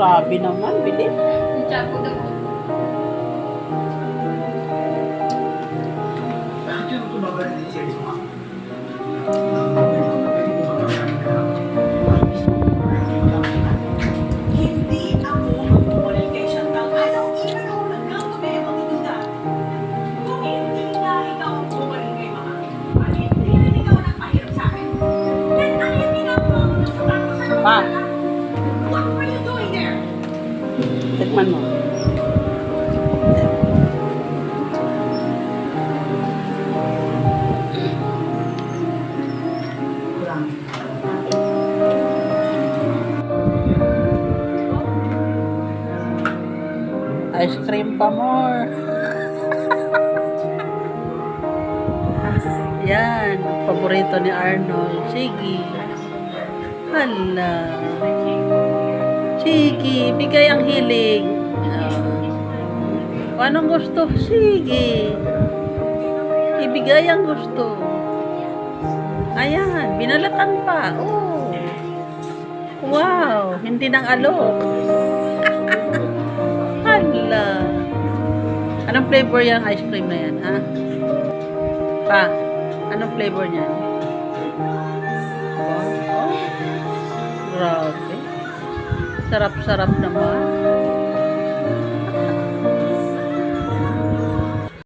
Grabe naman, bilis. Chapo daw. Bakit Tikman mo. Ice cream pa more. Yan, paborito ni Arnold. Sige. Hala. Sige, bigay ang hiling. Ah. anong gusto? Sige. Ibigay ang gusto. Ayan, binalakan pa. Oh. Wow, hindi nang alok. Hala. Anong flavor yung ice cream na yan, ha? Pa, anong flavor niyan? Oh. Sarap-sarap naman.